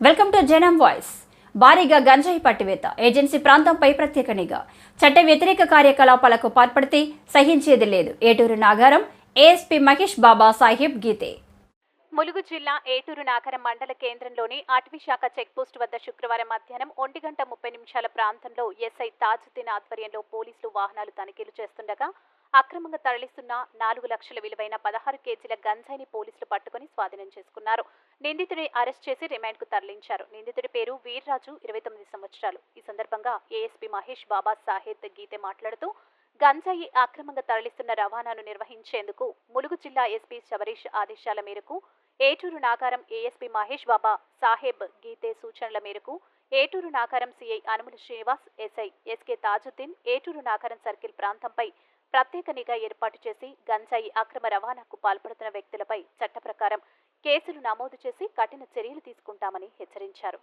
Welcome to జనం voice. భారీగా గంజాయి పట్టివేత. ఏజెన్సీ ప్రాంతంపై ప్రత్యేక నిఘా. చట్ట వ్యతిరేక కార్యకలాపాలకు పాల్పడితే సహించేది లేదు. ఏటూరు నాగారం ఏఎస్పీ మహేష్ బాబా సాహిబ్ గీతే. ములుగు జిల్లా ఏటూరు నాగరం మండల కేంద్రంలోని అటవీ శాఖ చెక్పోస్ట్ వద్ద శుక్రవారం మధ్యాహ్నం ఒంటి గంట ముప్పై నిమిషాల ప్రాంతంలో ఎస్ఐ తాజుద్దీన్ ఆధ్వర్యంలో పోలీసులు వాహనాలు తనిఖీలు చేస్తుండగా అక్రమంగా తరలిస్తున్న నాలుగు లక్షల విలువైన పదహారు కేజీల గంజాయిని పోలీసులు పట్టుకుని స్వాధీనం చేసుకున్నారు. నిందితుడిని అరెస్ట్ చేసి రిమాండ్కు తరలించారు. నిందితుడి పేరు వీర్రాజు ఇరవై తొమ్మిది సంవత్సరాలు. ఈ సందర్భంగా ఏఎస్పీ మహేష్ బాబా సాహెత్ గీతే మాట్లాడుతూ గంజాయి అక్రమంగా తరలిస్తున్న రవాణాను నిర్వహించేందుకు ములుగు జిల్లా ఎస్పీ శబరీష్ ఆదేశాల మేరకు ఏటూరు నాగారం ఏఎస్పీ మహేష్ బాబా సాహెబ్ గీతే సూచనల మేరకు Eturu Nagaram CI Anumula Srinivas SI SK Tajuddin Eturu Nagaram circle ప్రాంతంపై ప్రత్యేక నిఘా ఏర్పాటు చేసి గంజాయి అక్రమ రవాణాకు పాల్పడుతున్న వ్యక్తులపై చట్ట ప్రకారం కేసులు నమోదు చేసి కఠిన చర్యలు తీసుకుంటామని హెచ్చరించారు.